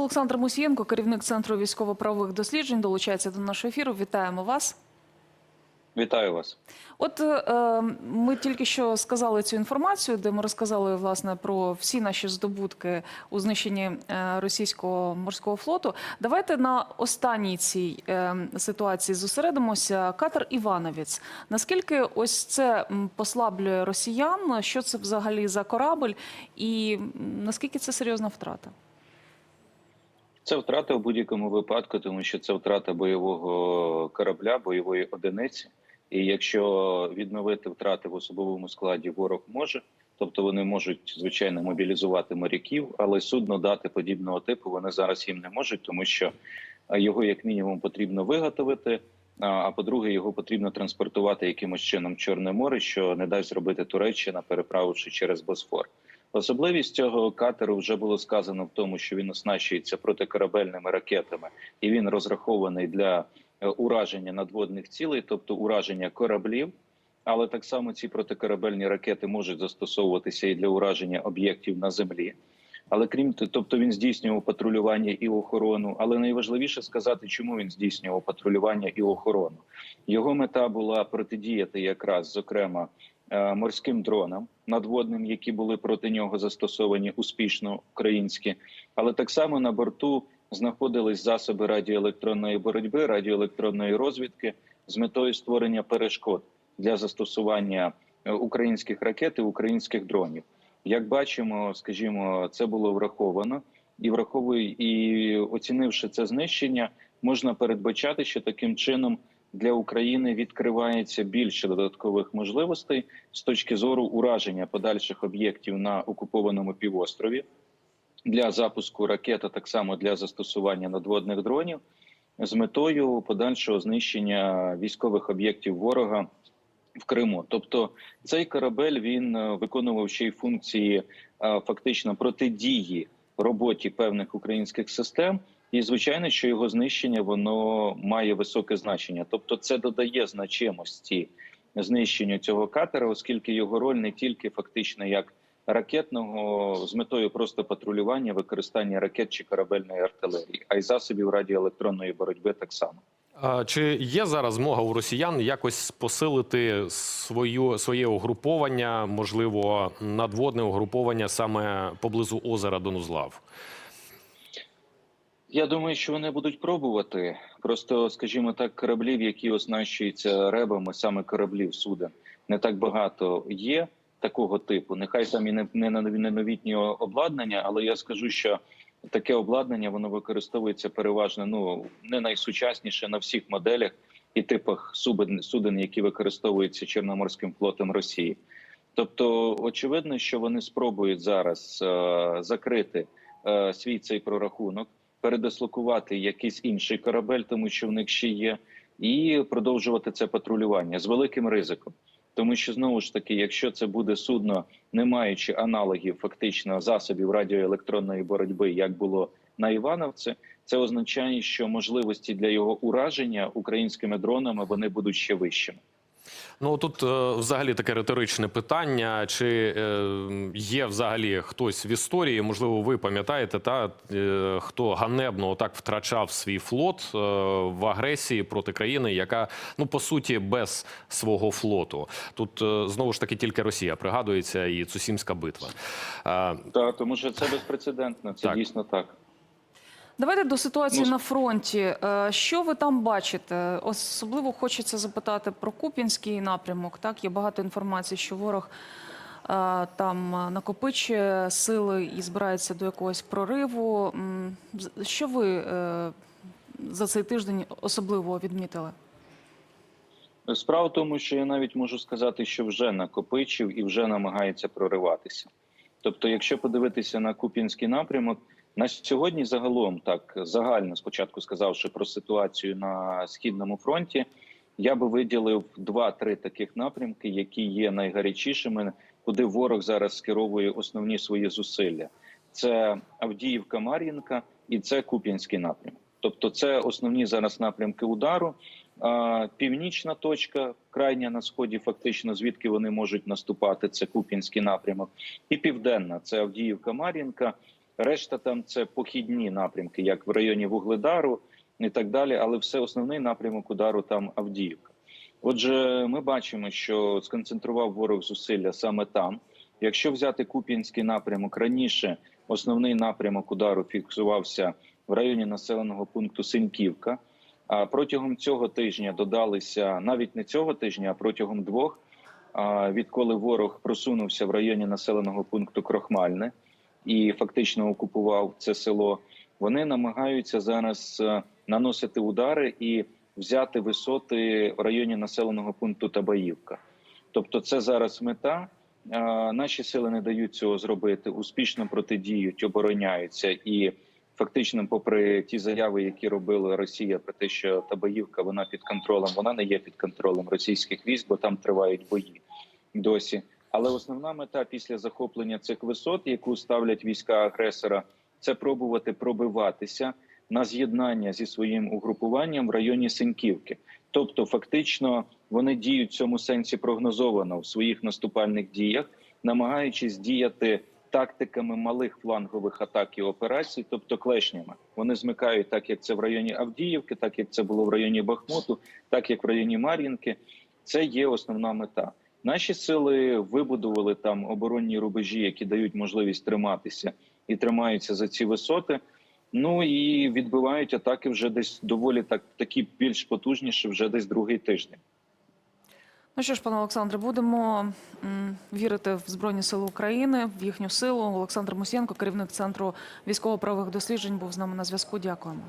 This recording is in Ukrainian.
Олександр Мусієнко, керівник центру військово-правових досліджень, долучається до нашого ефіру. Вітаємо вас. Вітаю вас. От е, ми тільки що сказали цю інформацію, де ми розказали власне про всі наші здобутки у знищенні е, російського морського флоту. Давайте на останній цій е, ситуації зосередимося. Катер Івановець. Наскільки ось це послаблює росіян? Що це взагалі за корабль, і наскільки це серйозна втрата? Це втрата в будь-якому випадку, тому що це втрата бойового корабля, бойової одиниці. І якщо відновити втрати в особовому складі, ворог може, тобто вони можуть звичайно мобілізувати моряків, але судно дати подібного типу вони зараз їм не можуть, тому що його як мінімум потрібно виготовити. А а по-друге, його потрібно транспортувати якимось чином Чорне море, що не дасть зробити Туреччина, переправивши через Босфор. Особливість цього катеру вже було сказано в тому, що він оснащується протикорабельними ракетами, і він розрахований для е, ураження надводних цілей, тобто ураження кораблів. Але так само ці протикорабельні ракети можуть застосовуватися і для ураження об'єктів на землі. Але крім того, тобто він здійснював патрулювання і охорону. Але найважливіше сказати, чому він здійснював патрулювання і охорону. Його мета була протидіяти якраз зокрема морським дронам надводним, які були проти нього застосовані успішно українські, але так само на борту знаходились засоби радіоелектронної боротьби, радіоелектронної розвідки з метою створення перешкод для застосування е, українських ракет і українських дронів. Як бачимо, скажімо, це було враховано і враховує і оцінивши це знищення, можна передбачати, що таким чином для України відкривається більше додаткових можливостей з точки зору ураження подальших об'єктів на окупованому півострові для запуску ракет, а так само для застосування надводних дронів з метою подальшого знищення військових об'єктів ворога в Криму. Тобто цей корабель він е, виконував ще й функції е, фактично протидії роботі певних українських систем. І звичайно, що його знищення воно має високе значення, тобто це додає значимості знищенню цього катера, оскільки його роль не тільки фактично як ракетного з метою просто патрулювання, використання ракет чи корабельної артилерії, а й засобів радіоелектронної боротьби так само. Чи є зараз змога у росіян якось посилити свою своє угруповання, можливо, надводне угруповання саме поблизу озера Донузлав? Я думаю, що вони будуть пробувати. Просто, скажімо так, кораблів, які оснащуються ребами, саме кораблів суден, не так багато є такого типу. Нехай там і не, не, не новітнє обладнання, але я скажу, що таке обладнання воно використовується переважно ну не найсучасніше на всіх моделях і типах суден, суден, які використовуються Чорноморським флотом Росії. Тобто, очевидно, що вони спробують зараз е, закрити е, свій цей прорахунок, передислокувати якийсь інший корабель, тому що в них ще є, і продовжувати це патрулювання з великим ризиком. Тому що знову ж таки, якщо це буде судно, не маючи аналогів фактично засобів радіоелектронної боротьби, як було на Івановці, це означає, що можливості для його ураження українськими дронами вони будуть ще вищими. Ну тут е, взагалі таке риторичне питання: чи е, є взагалі хтось в історії, можливо, ви пам'ятаєте, та е, хто ганебно отак втрачав свій флот в агресії проти країни, яка ну по суті без свого флоту. Тут знову ж таки тільки Росія пригадується і Цусімська битва. Так, тому що це безпрецедентно. Це Так. дійсно так. Давайте до ситуації Ну, на фронті. Е, Що ви там бачите? Особливо хочеться запитати про Куп'янський напрямок. Так, є багато інформації, що ворог е, там накопичує сили і збирається до якогось прориву. Що ви е, за цей тиждень особливо відмітили? Справа в тому, що я навіть можу сказати, що вже накопичив і вже намагається прориватися. Тобто, якщо подивитися на Куп'янський напрямок, на сьогодні загалом так загально спочатку сказавши про ситуацію на східному фронті, я би виділив два-три таких напрямки, які є найгарячішими, куди ворог зараз скеровує основні свої зусилля. Це Авдіївка, Мар'їнка і це Куп'янський напрямок. Тобто, це основні зараз напрямки удару. Північна точка, крайня на сході, фактично, звідки вони можуть наступати, це Куп'янський напрямок, і південна це Авдіївка, Мар'їнка. Решта там це похідні напрямки, як в районі Вугледару і так далі. Але все основний напрямок удару там Авдіївка. Отже, ми бачимо, що сконцентрував ворог зусилля саме там. Якщо взяти Куп'янський напрямок раніше, основний напрямок удару фіксувався в районі населеного пункту Синьківка. А протягом цього тижня додалися навіть не цього тижня, а протягом двох, відколи ворог просунувся в районі населеного пункту Крохмальне і фактично окупував це село. Вони намагаються зараз е, наносити удари і взяти висоти в районі населеного пункту Табаївка. Тобто, це зараз мета. Наші сили не дають цього зробити, успішно протидіють, обороняються і фактично, попри ті заяви, які робила Росія, про те, що Табаївка вона під контролем, вона не є під контролем російських військ, бо там тривають бої досі. Але основна мета після захоплення цих висот, яку ставлять війська агресора, це пробувати пробиватися на з'єднання зі своїм угрупуванням в районі Синьківки. Тобто, фактично, вони діють в цьому сенсі прогнозовано в своїх наступальних діях, намагаючись діяти тактиками малих флангових атак і операцій, тобто клешнями. Вони змикають так, як це в районі Авдіївки, так як це було в районі Бахмуту, так як в районі Мар'їнки. Це є основна мета. Наші сили вибудували там оборонні рубежі, які дають можливість триматися і тримаються за ці висоти. Ну і відбивають атаки вже десь доволі так такі більш потужніші, вже десь другий тиждень. Ну що ж, пане Олександре, будемо вірити в Збройні Сили України, в їхню силу. Олександр Мусієнко, керівник центру військово-правових досліджень, був з нами на зв'язку. Дякуємо.